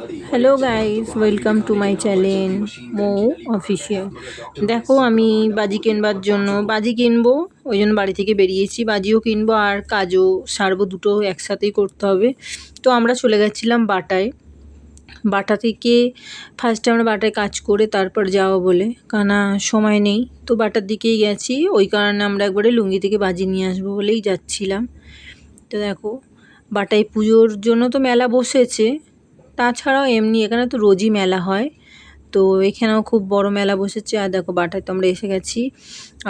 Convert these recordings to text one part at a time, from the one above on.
Hello guys welcome to my channel Mou official দেখো, আমি বাজি কিনবার জন্য বাজি কিনবো, ওই জন্য বাড়ি থেকে বেরিয়েছি। বাজিও কিনবো আর কাজও সারবো, দুটো একসাথেই করতে হবে। তো আমরা চলে গেছিলাম বাটায়। বাটা থেকে ফার্স্টে আমরা বাটায় কাজ করে তারপর যাওয়া বলে কারণ সময় নেই। তো বাটার দিকেই গেছি, ওই কারণে আমরা একবারে লুঙ্গি থেকে বাজি নিয়ে আসব বলেই যাচ্ছিলাম। তো দেখো, বাটায় পুজোর জন্য তো মেলা বসেছে তাছাড়াও এমনি এখানে তো রোজই মেলা হয়। তো এখানেও খুব বড় মেলা বসেছে। আর দেখো বাটায় তো আমরা এসে গেছি।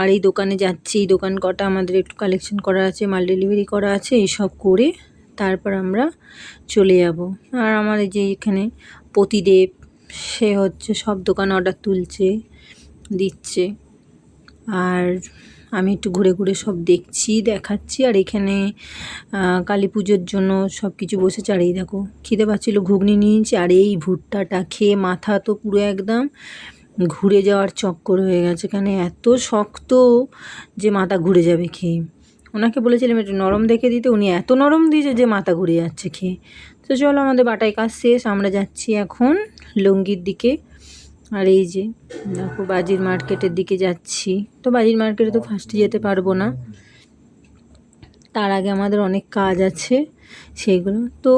আর এই দোকানে যাচ্ছি। এই দোকান কটা আমাদের একটু কালেকশন করা আছে, মাল ডেলিভারি করা আছে, এইসব করে তারপর আমরা চলে যাব। আর আমার যে এখানে প্রতিদেব, সে হচ্ছে সব দোকান অর্ডার তুলছে, দিচ্ছে। আর আমি একটু ঘুরে ঘুরে সব দেখছি, দেখাচ্ছি। আর এখানে কালী পুজোর জন্য সব কিছু বসেছে। আর এই দেখো, খিদে পাচ্ছিল, ঘুগনি নিয়েছি। আর এই ভুট্টাটা খেয়ে মাথা তো পুরো একদম ঘুরে যাওয়ার চক্কর হয়ে গেছে। এখানে এত শক্ত যে মাথা ঘুরে যাবে খেয়ে। ওনাকে বলেছিলাম, একটু নরম দেখে দিতে। উনি এত নরম দিয়েছে যে মাথা ঘুরে যাচ্ছে খেয়ে। তো চলো, আমাদের বাটায় কাজ শেষ। আমরা যাচ্ছি এখন লুঙ্গির দিকে। আর এই যে, দেখো বাজির মার্কেটের দিকে যাচ্ছি। তো বাজির মার্কেটে তো ফার্স্টে যেতে পারব না। তার আগে আমাদের অনেক কাজ আছে সেইগুলো তো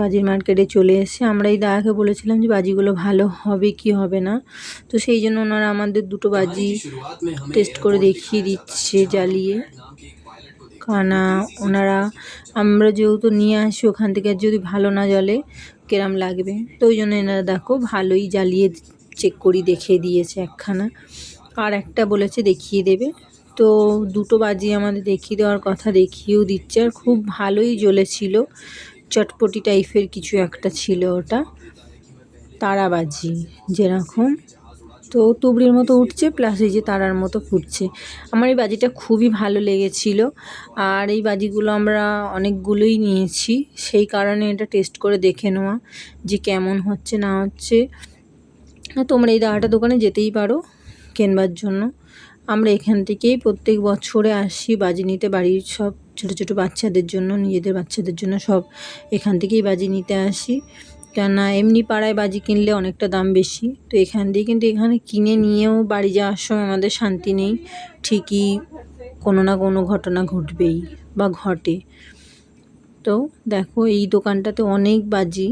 বাজির মার্কেটে চলে এসে আমরা এই দাদাকে বলেছিলাম যে, বাজিগুলো ভালো হবে কি হবে না? তো সেই জন্য ওনারা আমাদের দুটো বাজি টেস্ট করে দেখিয়ে দিচ্ছে জ্বালিয়ে। কারণ ওনারা, আমরা যেহেতু নিয়ে আসি ওখান থেকে যদি ভালো না জ্বলে, কেরাম লাগবে। তো ওই জন্য এনারা, দেখো, ভালোই জ্বালিয়ে চেক করি, দেখিয়ে দিয়েছে একখানা। আর একটা বলেছে দেখিয়ে দেবে। তো দুটো বাজি আমাদের দেখিয়ে দেওয়ার কথা দেখিয়েও দিচ্ছে। আর খুব ভালোই জ্বলেছিল। চটপটি টাইপের কিছু একটা ছিল ওটা। তারাবাজি যেরকম। তো তুবড়ির মতো উঠছে প্লাস এই যে তারার মতো ফুটছে। আমার এই বাজিটা খুবই ভালো লেগেছিল। আর এই বাজিগুলো আমরা অনেকগুলোই নিয়েছি। সেই কারণে এটা টেস্ট করে দেখে নেওয়া যে কেমন হচ্ছে, না হচ্ছে। তোমরা এই দাওয়াটা দোকানে যেতেই পারো কেনবার জন্য। আমরা এখান থেকেই প্রত্যেক বছরে আসি, বাজি নিতে। বাড়ির সব ছোটো ছোটো বাচ্চাদের জন্য, নিজেদের বাচ্চাদের জন্য সব এখান থেকেই বাজি নিতে আসি। কেননা এমনি পাড়ায় বাজি কিনলে অনেকটা দাম বেশি। তো এখান দিয়ে কিন্তু এখানে কিনে নিয়েও বাড়ি যাওয়ার সময় আমাদের শান্তি নেই। ঠিকই কোনো না কোনো ঘটনা ঘটবেই বা ঘটে। তো দেখো এই দোকানটাতে অনেক বাজি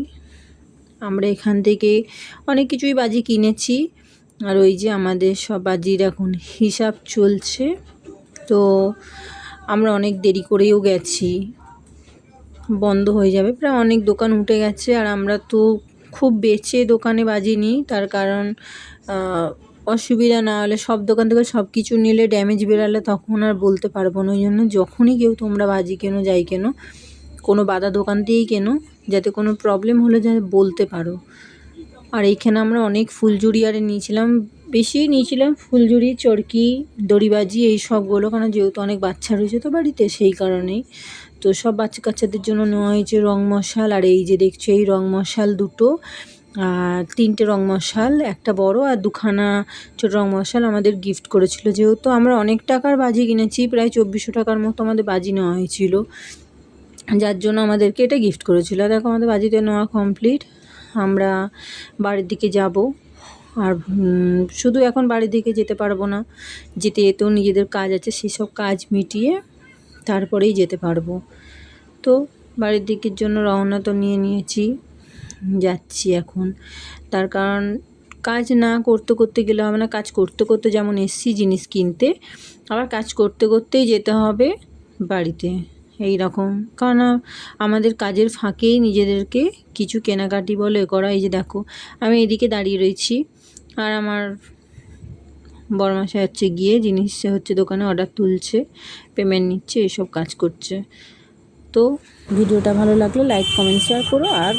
আমরা এখান থেকে অনেক কিছুই বাজি কিনেছি। আর ওই যে আমাদের সব বাজির এখন হিসাব চলছে। তো আমরা অনেক দেরি করেও গেছি। বন্ধ হয়ে যাবে। প্রায় অনেক দোকান উঠে গেছে। আর আমরা তো খুব বেচে দোকানে বাজি নিই। তার কারণ অসুবিধা না হলে সব দোকান থেকে সব কিছু নিলে ড্যামেজ বেরালে তখন আর বলতে পারব না। ওই জন্য যখনই কেউ তোমরা বাজি কেনো, যাই কেনো, কোনো বাদা দোকান দিয়েই কেনো। যাতে কোনো প্রবলেম হলে যাতে বলতে পারো। আর এইখানে আমরা অনেক ফুলঝুরি আরে নিয়েছিলাম, বেশি নিয়েছিলাম ফুলঝুরি, চরকি, দড়িবাজি এই সবগুলো কারণ যেহেতু অনেক বাচ্চা রয়েছে তো বাড়িতে সেই কারণেই। তো সব বাচ্চা কাচ্চাদের জন্য নেওয়া হয়েছে রং মশাল, আর এই যে দেখছ এই রং মশাল দুটো। আর তিনটে রং মশাল, একটা বড় আর দুখানা ছোটো রং মশাল আমাদের গিফট করেছিল। যেহেতু আমরা অনেক টাকার বাজি কিনেছি, প্রায় চব্বিশশো টাকার মতো আমাদের বাজি নেওয়া হয়েছিল। যার জন্য আমাদেরকে এটা গিফট করেছিল। দেখো আমাদের বাজিতে নেওয়া কমপ্লিট আমরা বাড়ির দিকে যাব। আর শুধু এখন বাড়ির দিকে যেতে পারব না। যেতে যেতেও নিজেদের কাজ আছে, সেসব কাজ মিটিয়ে তারপরেই যেতে পারব। তো বাড়ির দিকের জন্য রওনা তো নিয়ে নিয়েছি। যাচ্ছি এখন। তার কারণ কাজ না করতে করতে গেলে হবে না। কাজ করতে করতে যেমন এসছি জিনিস কিনতে, আবার কাজ করতে করতেই যেতে হবে বাড়িতে। এই রকম কারণ আমাদের কাজের ফাঁকেই নিজেদেরকে কিছু কেনাকাটি বলো এ করা, এই যে দেখো, আমি এদিকে দাঁড়িয়ে রয়েছি। আর আমার বড়মাসা হচ্ছে গিয়ে জিনিস হচ্ছে দোকানে অর্ডার তুলছে পেমেন্ট নিচ্ছে, এসব কাজ করছে। তো ভিডিওটা ভালো লাগল লাইক কমেন্ট শেয়ার করো, আর